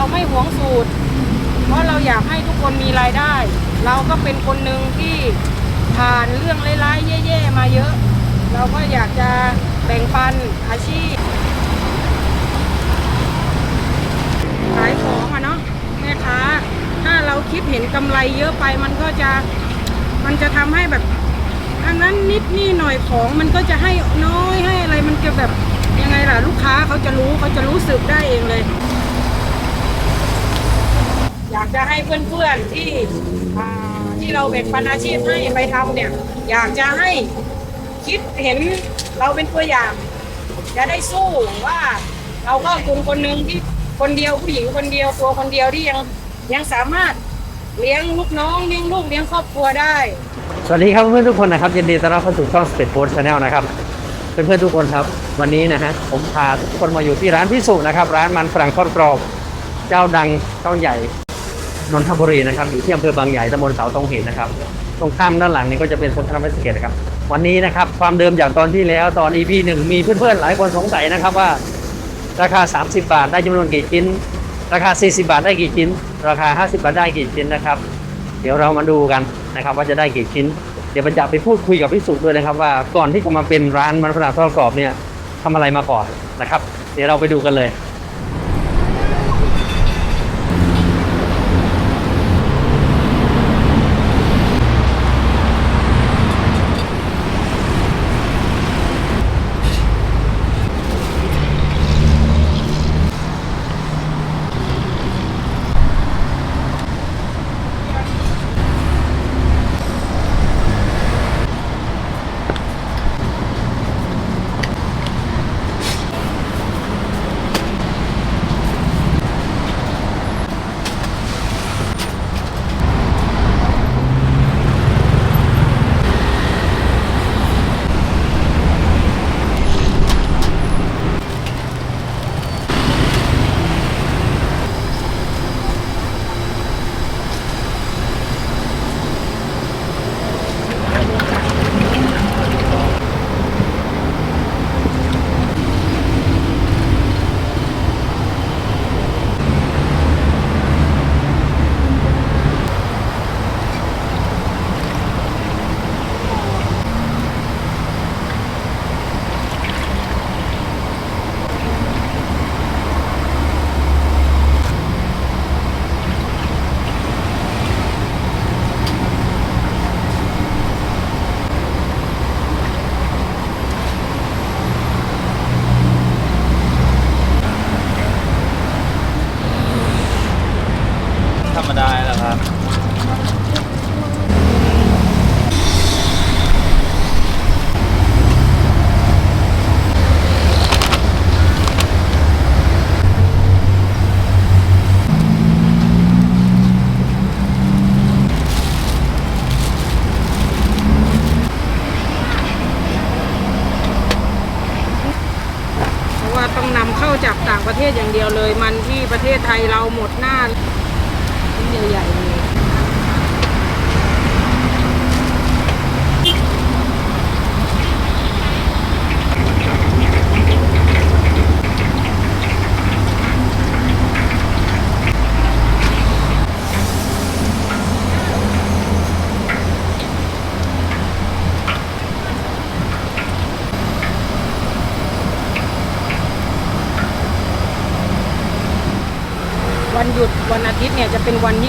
เราไม่หวงสูตร เพราะเราอยากให้ทุกคนมีรายได้ เราก็เป็นคนหนึ่งที่ผ่านเรื่องร้ายๆแย่ๆมาเยอะ เราก็อยากจะแบ่งปันอาชีพขายของอะเนาะแม่ค้าถ้าเราคิดเห็นกำไรเยอะไปมันก็จะมันจะทำให้แบบอันนั้นนิดนี่หน่อยของมันก็จะให้น้อยให้อะไรมันจะแบบยังไงล่ะลูกค้าเขาจะรู้เขาจะรู้สึกได้เองเลย อยากจะให้เพื่อนๆที่อ่ที่เราแบ่งปันอาชีพให้ไปทำเนี่ย อยากจะให้คิดเห็นเราเป็นตัวอย่าง จะได้สู้ว่า เราก็คนคนหนึ่งที่คนเดียวผู้หญิงคนเดียวตัวคนเดียวที่ยังยังสามารถเลี้ยงลูกน้องเลี้ยงลูกเลี้ยงครอบครัวได้ สวัสดีครับเพื่อนทุกคนนะครับยินดีต้อนรับเข้าสู่ช่อง Speed Post Channel นะครับเพื่อนๆทุกคนครับ วันนี้นะฮะผมพาทุกคนมาอยู่ที่ร้านพิสุนะครับ ร้านมันฝรั่งทอดกรอบ เจ้าดังเจ้าใหญ่ นนทบุรีนะครับอยู่ที่อำเภอบางใหญ่ตำบลเสาตรงเห็นนะครับ ตรงข้ามด้านหลังนี้ก็จะเป็นเซ็นทรัลเวสเกตนะครับ วันนี้นะครับความเดิมอย่างตอนที่แล้วตอน EP หนึ่งมีเพื่อนๆหลายคนสงสัยนะครับว่า ราคา 30 บาทได้จำนวนกี่ชิ้น ราคา 40 บาทได้กี่ชิ้น ราคา 50 บาทได้กี่ชิ้นนะครับ เดี๋ยวเรามาดูกันนะครับว่าจะได้กี่ชิ้น เดี๋ยวบรรจะไปพูดคุยกับพี่สุด้วยนะครับ ว่าก่อนที่จะมาเป็นร้านมันฝรั่งทอดกรอบเนี่ยทำอะไรมาก่อนนะครับ เดี๋ยวเราไปดูกันเลย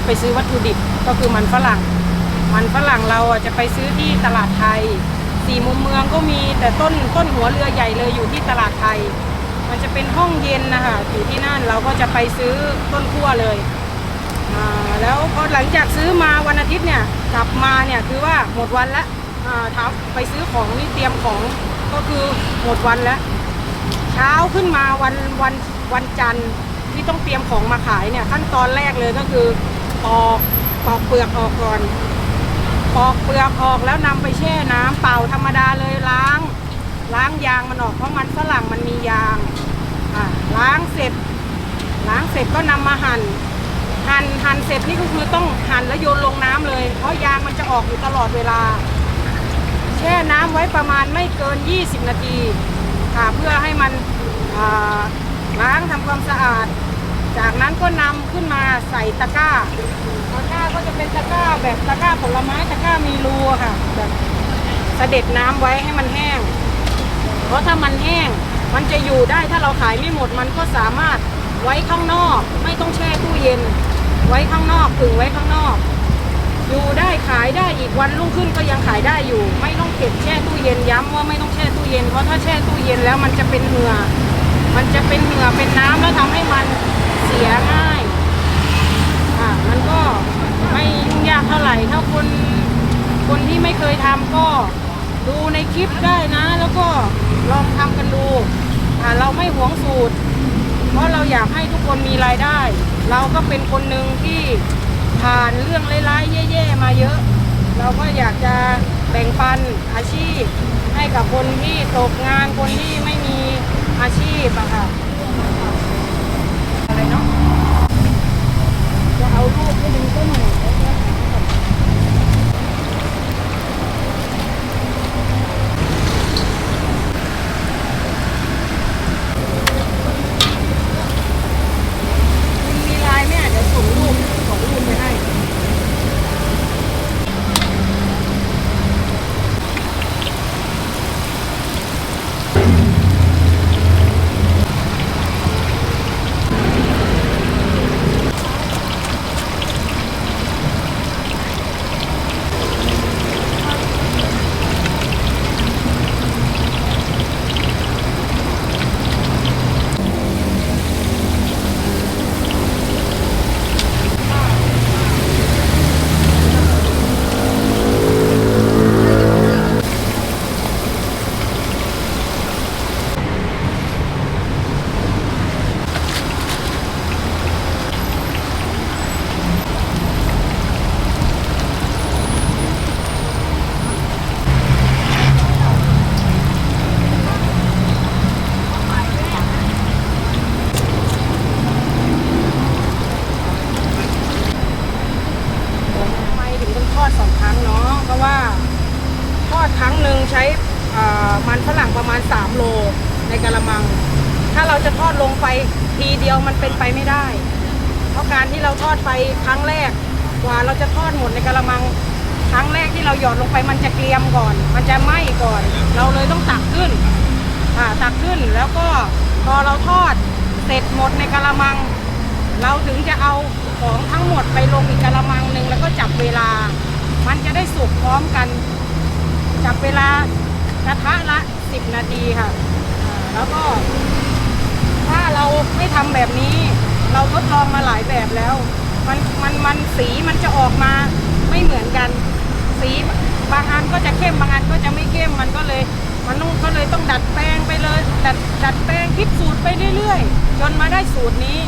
ไปซื้อวัตถุดิบก็คือมันฝรั่ง มันฝรั่งเราอะจะไปซื้อที่ตลาดไทยสี่มุมเมืองก็มีแต่ต้นต้นหัวเรือใหญ่เลยอยู่ที่ตลาดไทย มันจะเป็นห้องเย็นนะคะอยู่ที่นั่นเราก็จะไปซื้อต้นขั้วเลยแล้วพอหลังจากซื้อมาวันอาทิตย์เนี่ยกลับมาเนี่ยคือว่าหมดวันละทับไปซื้อของนี่เตรียมของก็คือหมดวันแล้ว เช้าขึ้นมาวันวันวันจันทร์ที่ต้องเตรียมของมาขายเนี่ยขั้นตอนแรกเลยก็คือ ปอกปอกเปลือกออกก่อน ปอกเปลือกออกแล้วนำไปแช่น้ำเปล่าธรรมดาเลยล้าง ล้างยางมันออกเพราะมันฝรั่งมันมียางอะล้างเสร็จ ล้างเสร็จก็นำมาหั่นหั่นหั่นเสร็จนี่ก็คือต้องหั่นแล้วโยนลงน้ำเลย เพราะยางมันจะออกอยู่ตลอดเวลา แช่น้ำไว้ประมาณไม่เกิน 20 นาทีค่ะเพื่อให้มันล้างทำความสะอาด จากนั้นก็นำขึ้นมาใส่ตะกร้า ตะกร้าก็จะเป็นตะกร้าแบบตะกร้าผลไม้ตะกร้ามีรูอะค่ะแบบเสด็จน้ำไว้ให้มันแห้ง เพราะถ้ามันแห้ง มันจะอยู่ได้ถ้าเราขายไม่หมดมันก็สามารถไว้ข้างนอก ไม่ต้องแช่ตู้เย็น ไว้ข้างนอกผึ่งไว้ข้างนอก อยู่ได้ขายได้อีกวันรุ่งขึ้นก็ยังขายได้อยู่ ไม่ต้องเก็บแช่ตู้เย็นย้ำว่าไม่ต้องแช่ตู้เย็นเพราะถ้าแช่ตู้เย็นแล้วมันจะเป็นเหงื่อมันจะเป็นเหงื่อเป็นน้ำแล้วทำให้มัน เสียง่ายอะมันก็ไม่ยุ่งยากเท่าไหร่ถ้าคนคนที่ไม่เคยทำก็ดูในคลิปได้นะ แล้วก็ลองทำกันดูอะเราไม่หวงสูตร เพราะเราอยากให้ทุกคนมีรายได้ เราก็เป็นคนหนึ่งที่ผ่านเรื่องร้ายๆแย่ๆมาเยอะ เราก็อยากจะแบ่งปันอาชีพ ให้กับคนที่ตกงานคนที่ไม่มีอาชีพอะค่ะอะไรเนาะจะ เอาลูกให้ดึงต้นหนึ่งคุณมีลายไหมอะเดี๋ยวส่งรูปส่งรูปไปให้ ครั้งเนาะเพราะว่าทอดครั้งหนึ่งใช้มันฝรั่งประมาณ 3 โลในกระมัง ถ้าเราจะทอดลงไปทีเดียวมันเป็นไปไม่ได้ เพราะการที่เราทอดไปครั้งแรกกว่าเราจะทอดหมดในกระมัง ครั้งแรกที่เราหยอดลงไปมันจะเกรียมก่อน มันจะไหม้ก่อน เราเลยต้องตักขึ้นตักขึ้นแล้วก็พอเราทอดเสร็จหมดในกระมัง เราถึงจะเอาของทั้งหมดไปลงอีกกระมังหนึ่งแล้วก็จับเวลา มันจะได้สุกพร้อมกันจับเวลากระทะละ 10 นาทีค่ะ แล้วก็ ถ้าเราไม่ทำแบบนี้ เราทดลองมาหลายแบบแล้ว มันมันมันสีมันจะออกมาไม่เหมือนกัน สีบางอันก็จะเข้มบางอันก็จะไม่เข้มมันก็เลย มันต้องก็เลยต้องดัดแปลงไปเลยดัดดัดแปลงคิดสูตรไปเรื่อยๆ จนมาได้สูตรนี้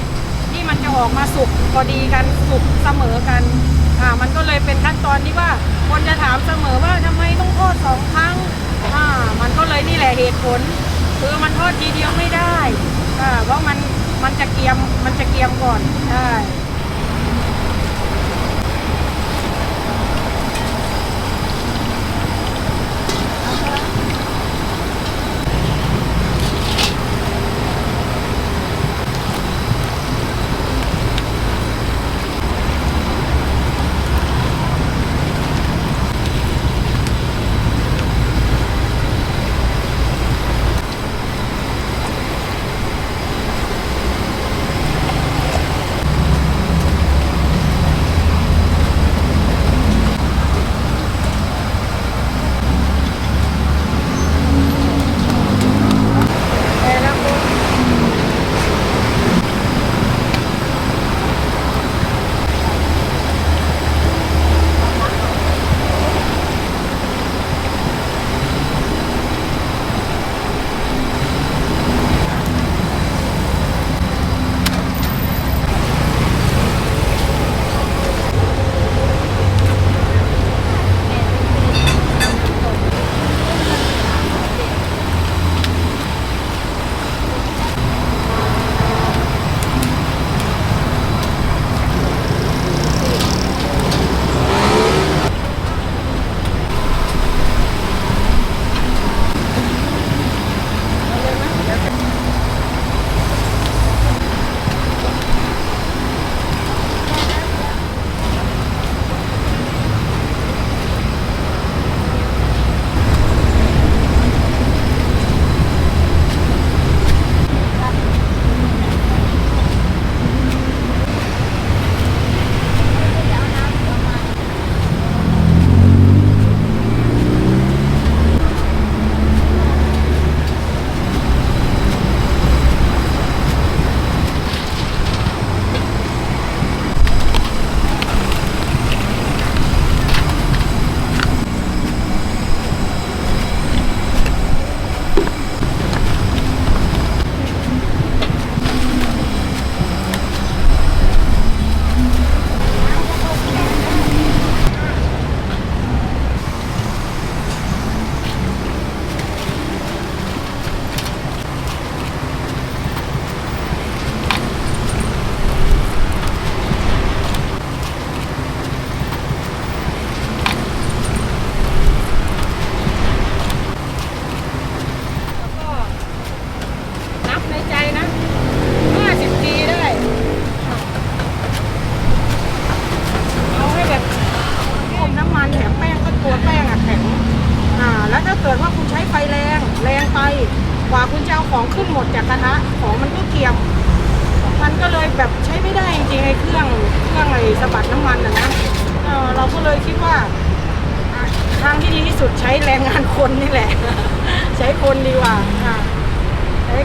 ที่มันจะออกมาสุกพอดีกันสุกเสมอกัน อ่ามันก็เลยเป็นขั้นตอนที่ว่าคนจะถามเสมอว่าทำไมต้องทอดสองครั้งอ่ามันก็เลยนี่แหละเหตุผล คือมันทอดทีเดียวไม่ได้อ่าเพราะมันมันจะเกียมมันจะเกียมก่อนใช่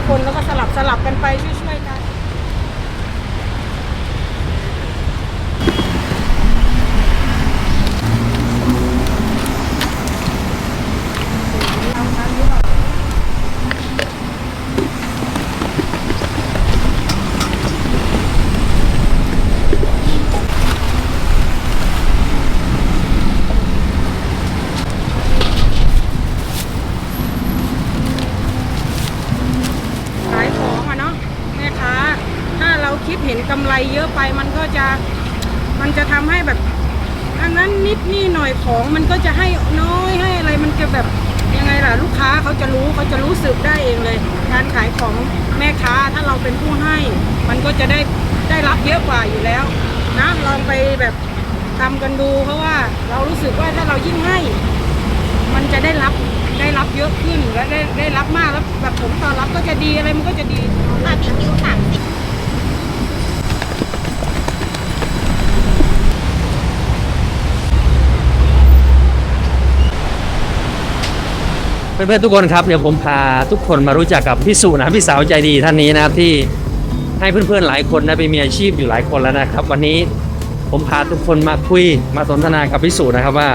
คนแล้วก็สลับสลับกันไปช่วยๆกัน ขายของอะเนาะแม่ค้าถ้าเราคิดเห็นกำไรเยอะไปมันก็จะมันจะทำให้แบบอันนั้นนิดนี่หน่ อยของมันก็จะให้น้อยให้อะไรมันจะแบบยังไงล่ะลูกค้าเขาจะรู้เขาจะรู้สึกได้เองเลย การขายของแม่ค้าถ้าเราเป็นผู้ให้ มันก็จะได้ได้รับเยอะกว่าอยู่แล้วนะลองไปแบบทำกันดู เพราะว่าเรารู้สึกว่าถ้าเรายิ่งให้ มันจะได้รับได้รับเยอะขึ้นและได้ได้รับมากแล้วแบบผมตอบรับก็จะดีอะไรมันก็จะดีบาร์บีคิวสามสิบ เพื่อนๆทุกคนครับเดี๋ยวผมพาทุกคนมารู้จักกับพี่สุนะครับพี่สาวใจดีท่านนี้นะครับที่ให้เพื่อนๆหลายคนนะไปมีอาชีพอยู่หลายคนแล้วนะครับ วันนี้ผมพาทุกคนมาคุยมาสนทนากับพี่สุนะครับว่า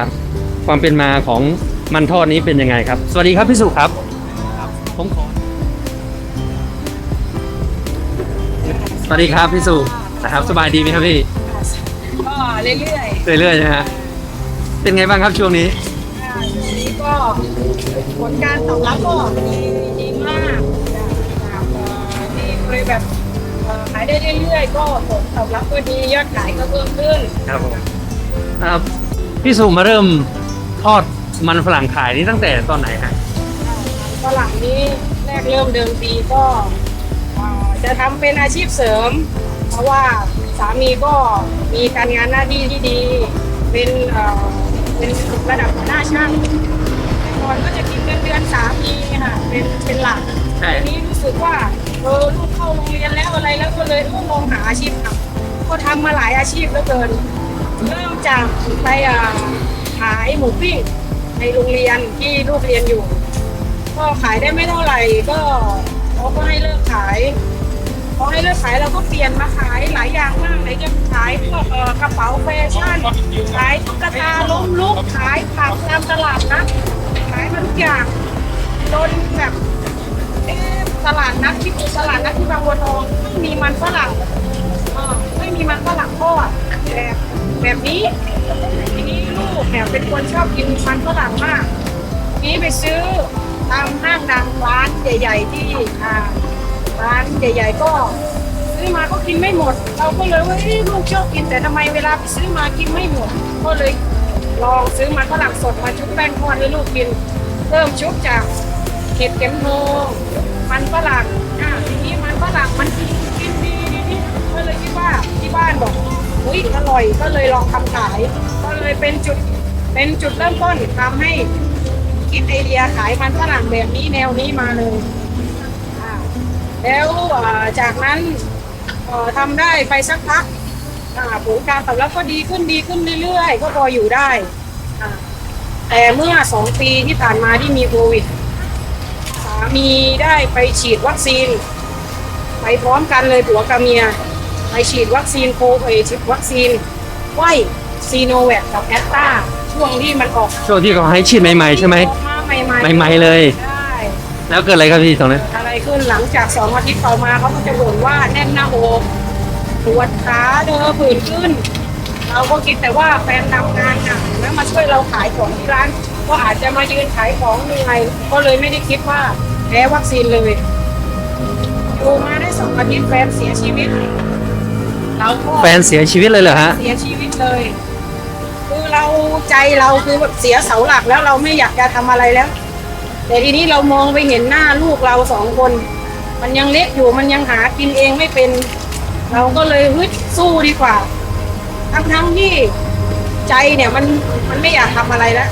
ความเป็นมาของมันทอดนี้เป็นยังไงครับ สวัสดีครับพี่สุครับผมขอสวัสดีครับพี่สุนะครับสบายดีไหมครับพี่ก็เรื่อยเรื่อยๆนะฮะเป็นไงบ้างครับช่วงนี้ๆอ่าช่วงนี้ ก็ผลการตอบรับก็ดีดีมากนะครับเอ่อที่เคยแบบเอ่อขายได้เรื่อยๆ ก็ผลตอบรับก็ดียอดขายก็เพิ่มขึ้นครับผมครับพี่สุมาเริ่มทอดมันฝรั่งขายนี่ตั้งแต่ตอนไหนฮะฝรั่งนี้แรกเริ่มเดิมทีก็เอ่อจะทำเป็นอาชีพเสริม เพราะว่าสามีก็มีการงานหน้าที่ที่ดี เป็น เอ่อเป็นระดับหัวหน้าช่างแต่ก่อนก็จะกินเงินเดือนสามีค่ะเป็นเป็นหลักใช่ ทีนี้รู้สึกว่าเออลูกเข้าโรงเรียนแล้วอะไรแล้วก็เลยต้องลองหาอาชีพทำก็ทำมาหลายอาชีพเหลือเกิน เริ่มจากไปอ่าขายหมูปิ้งในโรงเรียนที่ลูกเรียนอยู่ ก็ขายได้ไม่เท่าไหร่ก็เขาก็ให้เลิกขาย พอให้เลิกขายเราก็เปลี่ยนมาขายหลายอย่างมากไหนจะขายพวกเอ่อกระเป๋าแฟชั่นขายตุ๊กตาล้มลุกขายผักตามตลาดนะขายมาทุกอย่างจนแบบเอ๊ะตลาดนัดที่ตลาดนัดที่บางบัวทองไม่มีมันฝรั่งเออไม่มีมันฝรั่งทอดแบบแบบนี้ทีนี้ลูกเนี่ยเป็นคนชอบกินมันฝรั่งมาก นี้ไปซื้อตามห้างดังร้านใหญ่ ๆ ที่อ่า ร้านใหญ่ ๆ ก็ซื้อมาก็กินไม่หมด เราก็เลยว่าเอ๊ะลูกชอบกินแต่ทำไมเวลาไปซื้อมากินไม่หมด ก็เลยลองซื้อมันฝรั่งสดมาชุบแป้งทอดให้ลูกกิน เริ่มชุบจากเห็ดเข็มทองมันฝรั่งอ่าทีนี้มันฝรั่งมันกินกินดีดีก็เลยคิดว่าที่บ้านบอกอุ้ยอร่อยก็เลยลองทำขาย ก็เลยเป็นจุดเป็นจุดเริ่มต้นทำให้คิดไอเดียขายมันฝรั่งแบบนี้แนวนี้มาเลย แล้วอ่าจากนั้นเอ่อทำได้ไปสักพักอ่าผลการตอบรับก็ดีขึ้นดีขึ้นเรื่อยๆ ก็พออยู่ได้อ่าแต่เมื่อสองปีที่ผ่านมาที่มีโควิดสามีได้ไปฉีดวัคซีน ไปพร้อมกันเลยผัวกับเมีย ไปฉีดวัคซีนโควิดฉีดวัคซีนไข้ซีโนแวคกับแอสตราช่วงที่มันออกช่วงที่เขาให้ฉีดใหม่ๆใช่ไหมออกมาใหม่ๆใหม่ๆเลยใช่แล้วเกิดอะไรครับพี่ตรงนั้นอะไร ขึ้นหลังจากสองอาทิตย์ต่อมาเขาก็จะบ่นว่าแน่นหน้าอกปวดขาเดินผื่นขึ้น เราก็คิดแต่ว่าแฟนทำงานหนักแล้วมาช่วยเราขายของที่ร้าน ก็อาจจะมายืนขายของเหนื่อยก็เลยไม่ได้คิดว่าแพ้วัคซีนเลยอยู่มาได้สองอาทิตย์แฟนเสียชีวิตเราก็แฟนเสียชีวิตเลยเหรอฮะเสียชีวิตเลย คือเราใจเราคือแบบเสียเสาหลักแล้วเราไม่อยากจะทำอะไรแล้ว แต่ทีนี้เรามองไปเห็นหน้าลูกเราสองคน มันยังเล็กอยู่มันยังหากินเองไม่เป็น เราก็เลยฮึดสู้ดีกว่า ทั้งทั้งๆที่ใจเนี่ยมันมันไม่อยากทำอะไรแล้ว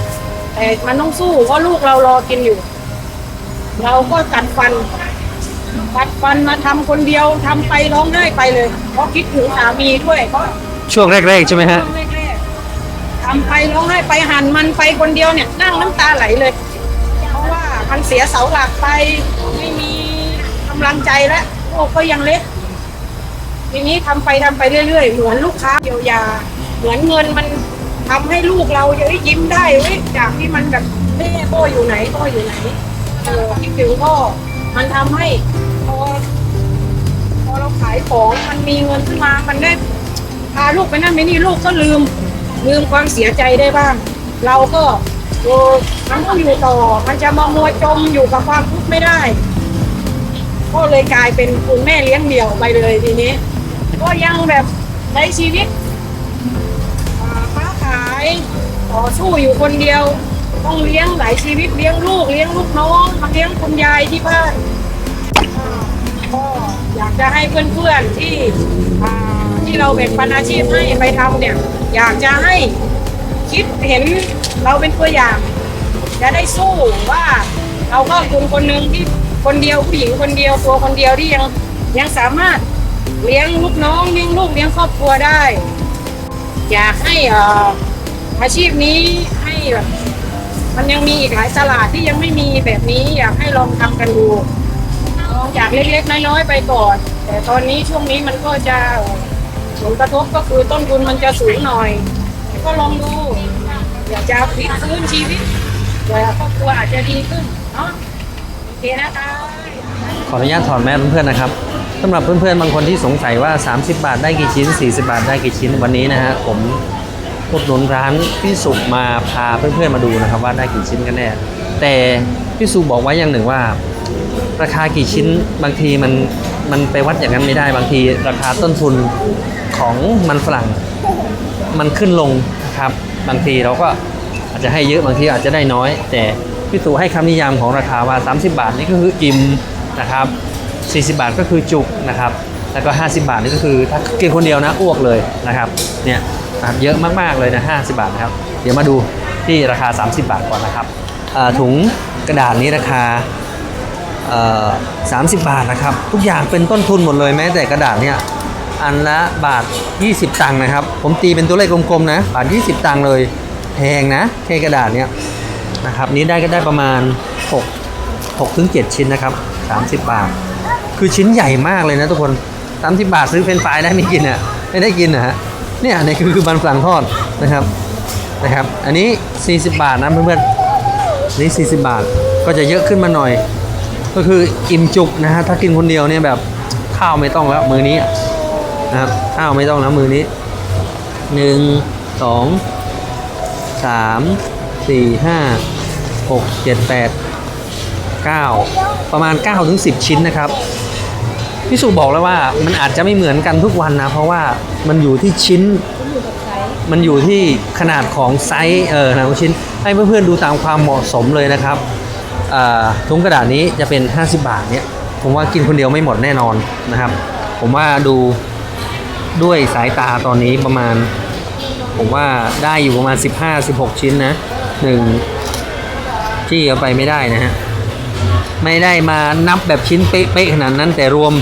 แต่มันต้องสู้เพราะลูกเรารอกินอยู่ เราก็กัดฟันกัดฟันมาทำคนเดียวทำไปร้องไห้ไปเลย เพราะคิดถึงสามีด้วยเพราะช่วงแรกๆใช่ไหมฮะช่วงแรกๆทำไปร้องไห้ไปหันมันไปคนเดียวเนี่ยนั่งน้ำตาไหลเลยเพราะว่า มันเสียเสาหลักไป ไม่มีกำลังใจแล้วโอ้ก็ยังเล็ก ทีนี้ทำไปทำไปเรื่อยๆ เหมือนลูกค้าเยียวยา เหมือนเงินมันทำให้ลูกเราจะได้ยิ้มได้เว้ยจากที่มันแบบเฮ้พ่ออยู่ไหนพ่ออยู่ไหนเออคิดถึงพ่อมันทำให้พอพอเราขายของมันมีเงินขึ้นมา มันได้พาลูกไปนั่นไปนี่ลูกก็ลืม ลืมความเสียใจได้บ้าง เราก็ โอ้มันต้องอยู่ต่อ มันจะมามัวจมอยู่กับความทุกข์ไม่ได้ ก็เลยกลายเป็นคุณแม่เลี้ยงเดี่ยวไปเลยทีนี้ ก็ยังแบบในชีวิตค้าขายต่อสู้อยู่คนเดียว ต้องเลี้ยงหลายชีวิตเลี้ยงลูกเลี้ยงลูกน้องมาเลี้ยงคุณยายที่บ้านอ่าก็อยากจะให้เพื่อนๆที่อ่ที่เราแบ่งปันอาชีพให้ไปทำเนี่ย อยากจะให้ คิดเห็นเราเป็นตัวอย่าง จะได้สู้ว่าเราก็คุณคนหนึ่งที่คนเดียวผู้หญิงคนเดียวตัวคนเดียวที่ยังยังสามารถเลี้ยงลูกน้องเลี้ยงลูกเลี้ยงครอบครัวได้ อยากให้อาชีพนี้ให้แบบมันยังมีอีกหลายตลาดที่ยังไม่มีแบบนี้ อยากให้ลองทำกันดูลองจากเล็กๆน้อยๆไปก่อน แต่ตอนนี้ช่วงนี้มันก็จะผลกระทบก็คือต้นทุนมันจะสูงหน่อย ก็ลองดู อยากจะพลิกฟื้นชีวิตเผื่อครอบครัวอาจจะดีขึ้นเนาะโอเคนะคะขออนุญาตถอดแมสเพื่อนๆนะครับสำหรับเพื่อนๆบางคนที่สงสัยว่า 30 บาทได้กี่ชิ้น 40 บาทได้กี่ชิ้นวันนี้นะฮะผมอุดหนุนร้านพี่สุมาพาเพื่อนๆมาดูนะครับ ว่าได้กี่ชิ้นกันแน่แต่พี่สุบอกไว้อย่างหนึ่งว่า ราคากี่ชิ้นบางทีมันมันไปวัดอย่างนั้นไม่ได้บางที ราคาต้นทุนของมันฝรั่ง มันขึ้นลงนะครับ บางทีเราก็อาจจะให้เยอะบางทีอาจจะได้น้อย แต่พี่ตู่ให้คำนิยามของราคาว่า 30 บาทนี่ก็คืออิ่มนะครับ 40 บาทก็คือจุกนะครับ แล้วก็ 50 บาทนี่ก็คือถ้ากินคนเดียวนะอ้วกเลยนะครับเนี่ยนะครับเยอะมากๆเลยนะ50 บาทนะครับ เดี๋ยวมาดูที่ราคา 30 บาทก่อนนะครับถุงกระดาษนี้ราคา30 บาทนะครับ ทุกอย่างเป็นต้นทุนหมดเลยแม้แต่กระดาษเนี่ย อันละบาท 20 ตังค์นะครับ ผมตีเป็นตัวเลขกลมๆนะ บาท 20 ตังค์เลยแพงนะแค่กระดาษเนี่ยนะครับ นี้ได้ก็ได้ประมาณ 6 6ถึง7ชิ้นนะครับ 30 บาท คือชิ้นใหญ่มากเลยนะทุกคน 30 บาทซื้อเฟรนฟรายได้ไม่กินอะไม่ได้กินนะฮะเนี่ยนนี้คือคือมันฝรั่งทอดนะครับนะครับ อันนี้ 40 บาทนะเพื่อนๆนี่ 40 บาทก็จะเยอะขึ้นมาหน่อย ก็คืออิ่มจุกนะฮะถ้ากินคนเดียวเนี่ยแบบข้าวไม่ต้องแล้ว มือนี้ นะครับข้าวไม่ต้องแล้วมือนี้หนึ่งสองสามสี่ห้าหกเจ็ดแปดเก้าประมาณ9ก้าถึงสิชิ้นนะครับพี่สุบอกแล้วว่ามันอาจจะไม่เหมือนกันทุกวันนะ เพราะว่ามันอยู่ที่ชิ้น มันอยู่ที่ขนาดของไซส์เออนะของชิ้น ให้เพื่อนๆดูตามความเหมาะสมเลยนะครับถุงกระดาษนี้จะเป็น 50 บาทเนี่ยผมว่ากินคนเดียวไม่หมดแน่นอนนะครับ ผมว่าดู ด้วยสายตาตอนนี้ประมาณ ผมว่าได้อยู่ประมาณ 15-16 ชิ้นนะหนึ่งที่เอาไปไม่ได้นะฮะ ไม่ได้มานับแบบชิ้นเป๊ะๆขนาดนั้นแต่รวม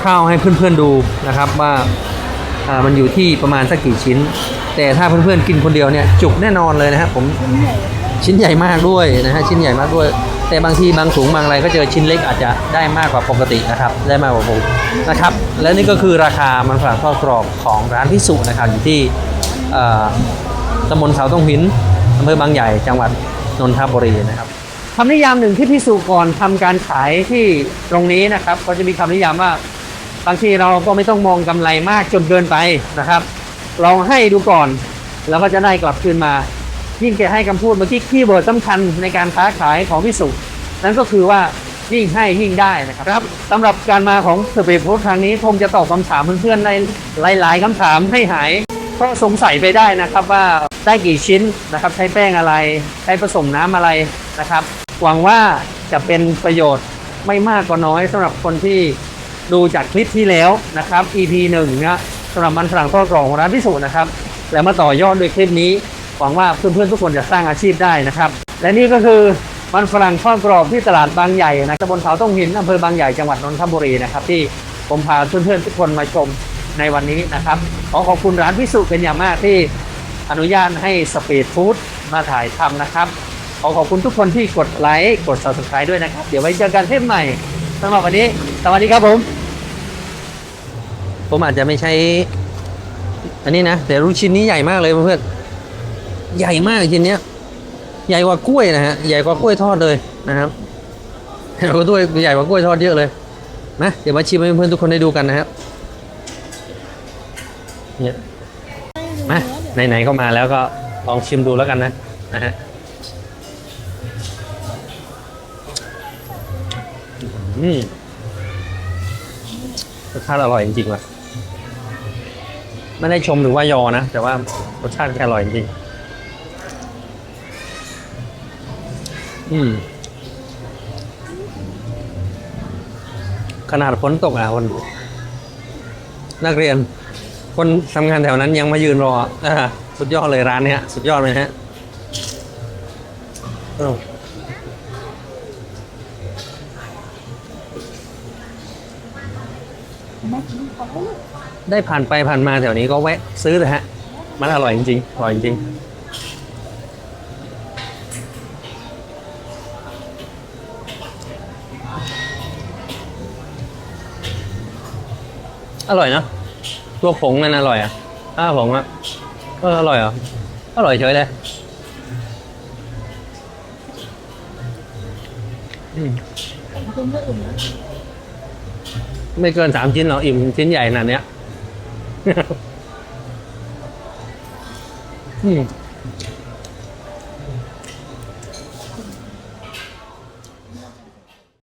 คร่าวๆให้เพื่อนๆดูนะครับว่าอ่ามันอยู่ที่ประมาณสักกี่ชิ้น แต่ถ้าเพื่อนๆกินคนเดียวเนี่ยจุกแน่นอนเลยนะครับผมชิ้นใหญ่มากด้วยนะฮะชิ้นใหญ่มากด้วย แต่บางทีบางถุงบางอะไรก็เจอชิ้นเล็กอาจจะได้มากกว่าปกตินะครับ ได้มากกว่าผมนะครับ และนี่ก็คือราคามันฝรั่งทอดกรอบของร้านพิสุนะครับอยู่ที่ตำบลเสาต้องหินอำเภอบางใหญ่จังหวัดนนทบุรีนะครับคำนิยามหนึ่งที่พิสุก่อนทำการขายที่ตรงนี้นะครับก็จะมีคำนิยามว่าบางทีเราก็ไม่ต้องมองกำไรมากจนเกินไปนะครับ ลองให้ดูก่อน แล้วก็จะได้กลับคืนมา ยิ่งแกให้คำพูดเมื่อกี้คีย์เวิร์ดสำคัญในการค้าขายของพิสุนั่นก็คือว่ายิ่งให้ยิ่งได้นะครับครับสำหรับการมาของสเปรย์โพสครั้งนี้คงจะตอบคำถามเพื่อนๆในหลาย ๆคำถามให้หายก็สงสัยไปได้นะครับว่าได้กี่ชิ้นนะครับ ใช้แป้งอะไร ใช้ผสมน้ำอะไรนะครับ หวังว่าจะเป็นประโยชน์ไม่มากก็น้อยสำหรับคนที่ดูจากคลิปที่แล้วนะครับ EP หนึ่งนะสำหรับมันฝรั่งทอดกรอบของร้านพิสูจน์นะครับ แล้วมาต่อยอดด้วยคลิปนี้ หวังว่าเพื่อนๆทุกคนจะสร้างอาชีพได้นะครับ และนี่ก็คือมันฝรั่งทอดกรอบที่ตลาดบางใหญ่นะตำบลเขาต้องหินอำเภอบางใหญ่จังหวัดนนทบุรีนะครับ ที่ผมพาเพื่อนๆทุกคนมาชมในวันนี้นะครับขอขอบคุณร้านพิสุเป็นอย่างมากที่อนุญาตให้สปีดฟู้ดมาถ่ายทำนะครับขอขอบคุณทุกคนที่กดไลค์กด subscribe ด้วยนะครับ เดี๋ยวไว้เจอกันเทปใหม่สำหรับวันนี้ สวัสดีครับผม ผมอาจจะไม่ใช้ อันนี้นะ แต่ลูกชิ้นนี้ใหญ่มากเลยเพื่อน ใหญ่มากชิ้นเนี้ยใหญ่กว่ากล้วยนะฮะใหญ่กว่ากล้วยทอดเลยนะครับใหญ่กว่ากล้วยใหญ่กว่ากล้วยทอดเยอะเลยนะเดี๋ยวมาชิมให้เพื่อนทุกคนได้ดูกันนะครับเนี่ยมาไหนๆก็มาแล้วก็ลองชิมดูแล้วกันนะนะฮะอืมรสชาติอร่อยจริงๆว่ะไม่ได้ชมหรือว่ายอนะ แต่ว่ารสชาติแค่อร่อยจริง อืม ขนาดฝนตกอะคน นักเรียน คนทำงานแถวนั้นยังมายืนรออ่าสุดยอดเลยร้านเนี้ย สุดยอดเลยฮะได้ผ่านไปผ่านมาแถวนี้ก็แวะซื้อเลยฮะ มันอร่อยจริงๆอร่อยจริงๆ อร่อยนะตัวผงมันอร่อยอะอ้าผงอะเอออร่อยอะอร่อยเฉยเลยไม่เกินสามชิ้นหรอกอิ่มชิ้นใหญ่ขนาดเนี้ย อืม